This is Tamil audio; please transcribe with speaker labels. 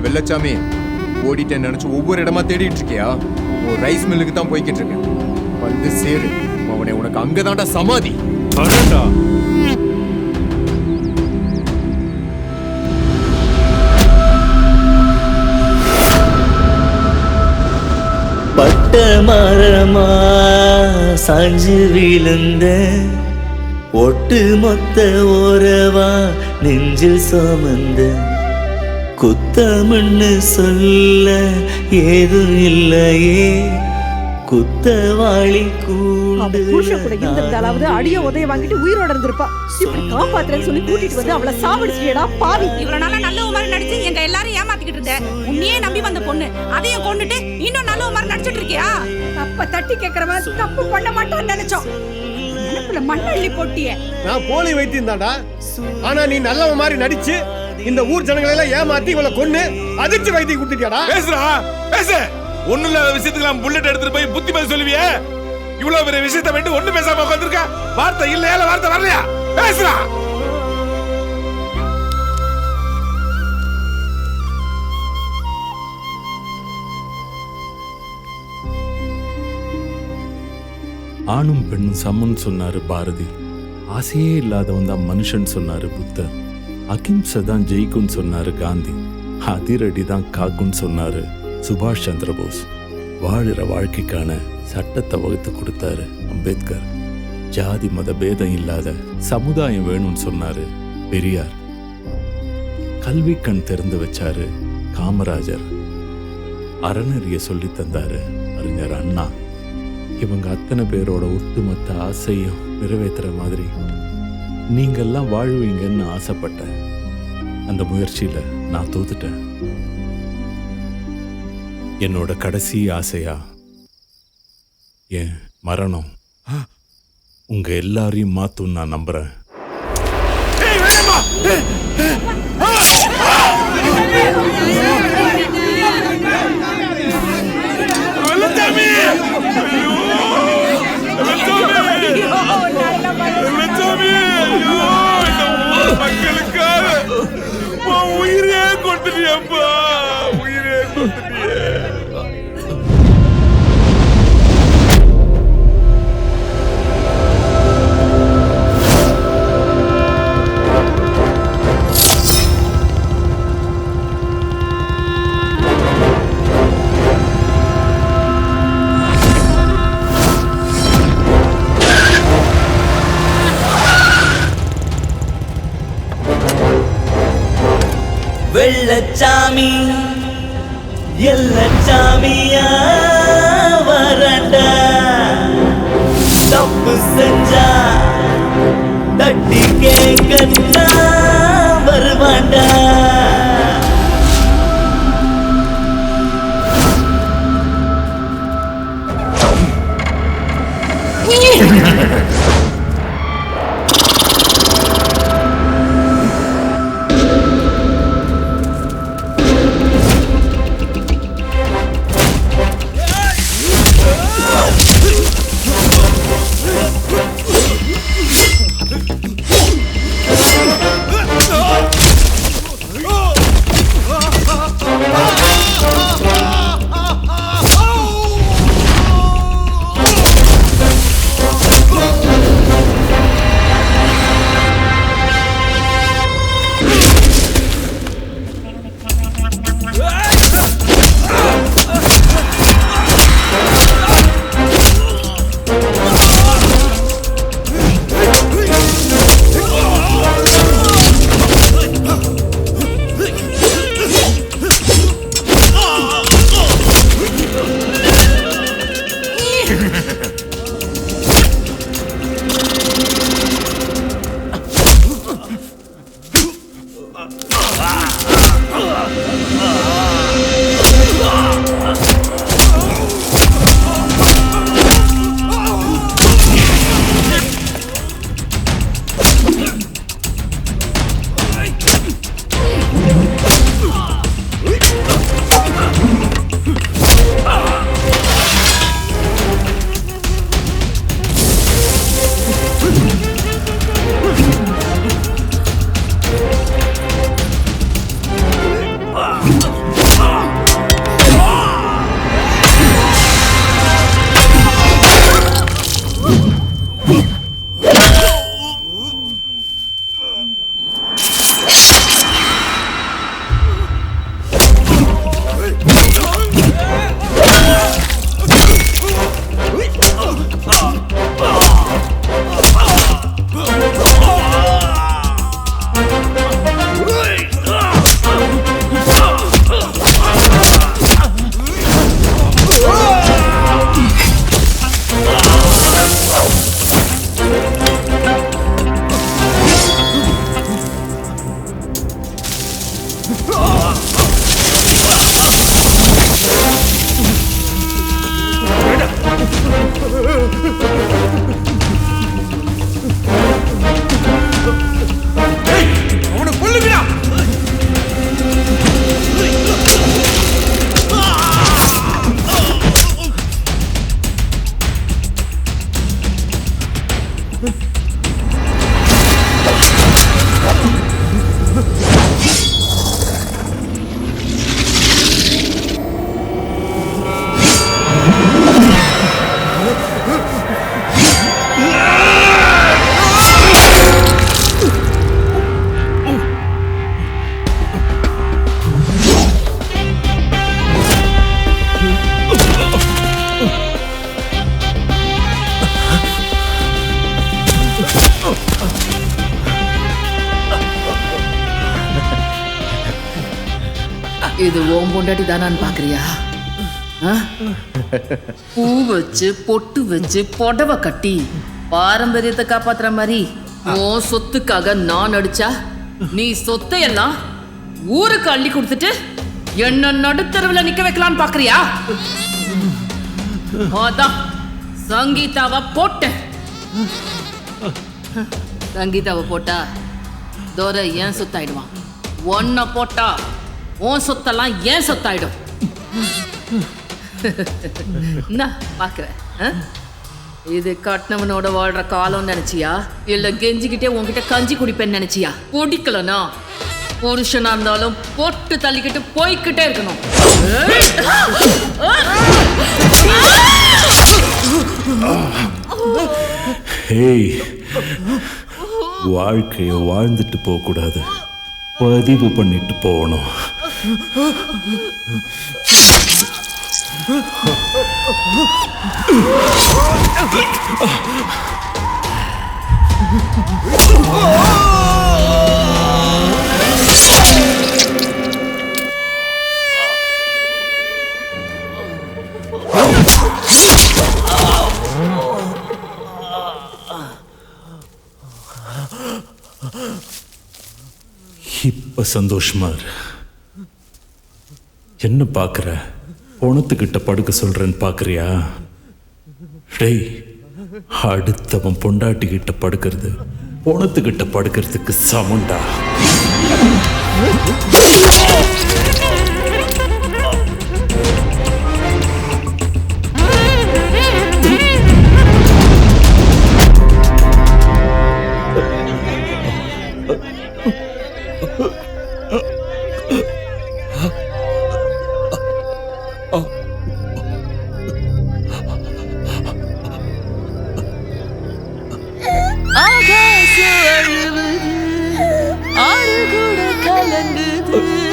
Speaker 1: வெள்ளச்சாமி ஓடிட்டேன்னு நினைச்சு ஒவ்வொரு இடமா தேடிட்டு இருக்கியா? ஒரு ரைஸ் மில்லுக்கு தான் போய்கிட்டு இருக்கேன். வந்து சேரு. அவனை உனக்கு அங்கதான்டா சமாதி.
Speaker 2: அடடா.
Speaker 3: பட்ட மரமா சாஞ்சு விழுந்த ஒட்டு மொத்த ஓரவா? நெஞ்சில் சுமந்த குத்தம்னு சொல்ல ஏதும் இல்லையே. குத்தவாளி கூண்டு
Speaker 4: அடிய உதய வாங்கிட்டு உயிரோட இருந்திருப்பா. இப்படி காப்பாத்துறேன்னு சொல்லி கூட்டிட்டு வந்து அவளை சாவடிச்சியடா பாவி.
Speaker 5: இவ்வளவு நாளா நல்ல மாதிரி நடிச்சு எங்க எல்லாரும் ஏமாத்திக்கிட்டு இருந்த. உன்னையே நம்பி வந்த பொண்ணு. அதையும் கொண்டுட்டு இன்னும் நல்ல மாதிரி நடிச்சிட்டு இருக்கியா? தப்ப தட்டி கேக்குறவன் தப்பு பண்ண மாட்டான்னு நினைச்சோம். மண்ணள்ளி போட்டியே.
Speaker 6: நான் போலி வைத்தியம் தான்டா. ஆனா நீ நல்லவன் மாதிரி நடிச்சு இந்த ஊர் ஜனங்களை எல்லாம் ஏமாத்தி இவளை கொன்னு அதிர்ச்சி வைத்தியம் கொடுத்துட்டியாடா.
Speaker 2: பேசுறா பேசு. ஒண்ணு இல்லாத விஷயத்துக்கு புல்லட் எடுத்துட்டு போய் புத்தி பதில் சொல்லுவியே. இவ்வளவு பெரிய விஷயத்தை விட்டு ஒண்ணு பேசாம உட்காந்துருக்க வார்த்தை இல்லையா இல்ல வார்த்தை வரலையா? பேசுறா
Speaker 7: ஆணும் பெண்ணும் சமன் சொன்னாரு பாரதி. ஆசையே இல்லாதவன் தான் மனுஷன் சொன்னாரு புத்தர். அகிம்சை தான் ஜெயிக்கும்னு சொன்னாரு காந்தி. அதிரடி தான் காக்கும்னு சொன்னாரு சுபாஷ் சந்திர போஸ். வாழுற வாழ்க்கைக்கான சட்டத்தை வகுத்து கொடுத்தாரு அம்பேத்கர். ஜாதி மத பேதம் இல்லாத சமுதாயம் வேணும்னு சொன்னாரு பெரியார். கல்வி கண் திறந்து வச்சாரு காமராஜர். அறநெறிய சொல்லி தந்தாரு அறிஞர் அண்ணா. இவங்க அத்தனை பேரோட ஒட்டுமொத்த ஆசையும் நிறைவேற்றுற மாதிரி நீங்கள்லாம் வாழ்வீங்கன்னு ஆசைப்பட்டேன் அந்த முயற்சியில் நான் தோத்துட்டேன் என்னோட கடைசி ஆசையா என் மரணம் உங்க எல்லாரையும் மாத்தும் நான் நம்புறேன்
Speaker 2: ஏய் வேணாமா வெள்ளச்சாமி
Speaker 3: எல்லச்சாமியா வரண்டா தப்பு செஞ்சா தட்டி கேட்கத்தா வருவாண்டா.
Speaker 2: 啊啊啊啊啊。
Speaker 8: 啊 இது ஓம் பொண்டாட்டி தானான்னு பாக்குறியா? பூ வச்சு பொட்டு வச்சு புடவை கட்டி பாரம்பரியத்தை காப்பாத்துற மாதிரி உன் சொத்துக்காக நான் அடிச்சா நீ சொத்தை எல்லாம் ஊருக்கு அள்ளி கொடுத்துட்டு என்ன நடுத்தருவுல நிக்க வைக்கலான்னு பாக்குறியா அதான் சங்கீதாவை போட்டேன். சங்கீதாவை போட்டா தோரை ஏன் சொத்தாயிடுவான்? ஒன்ன போட்டா உன் சொத்தெல்லாம் ஏன் சொத்தாயிடும். என்ன பார்க்குறேன். இது கட்டினவனோட வாழ்ற காலம்னு நினைச்சியா? இல்ல கெஞ்சிக்கிட்டே உன்கிட்ட கஞ்சி குடிப்பேன்னு நினைச்சியா? குடிக்கலனா? புருஷனா இருந்தாலும் போட்டு தள்ளிக்கிட்டு போய்க்கிட்டே இருக்கணும்.
Speaker 7: ஹேய் வாழ்க்கையை வாழ்ந்துட்டு போகக்கூடாது. பதிவு பண்ணிட்டு போகணும். ही संतोष मार என்ன பார்க்குற? பொணத்துக்கிட்ட படுக்க சொல்கிறேன்னு பார்க்குறியா? டேய் அடுத்தவன் பொண்டாட்டிக்கிட்ட படுக்கிறது பொணத்துக்கிட்ட படுக்கிறதுக்கு சமண்டா?
Speaker 8: 哎。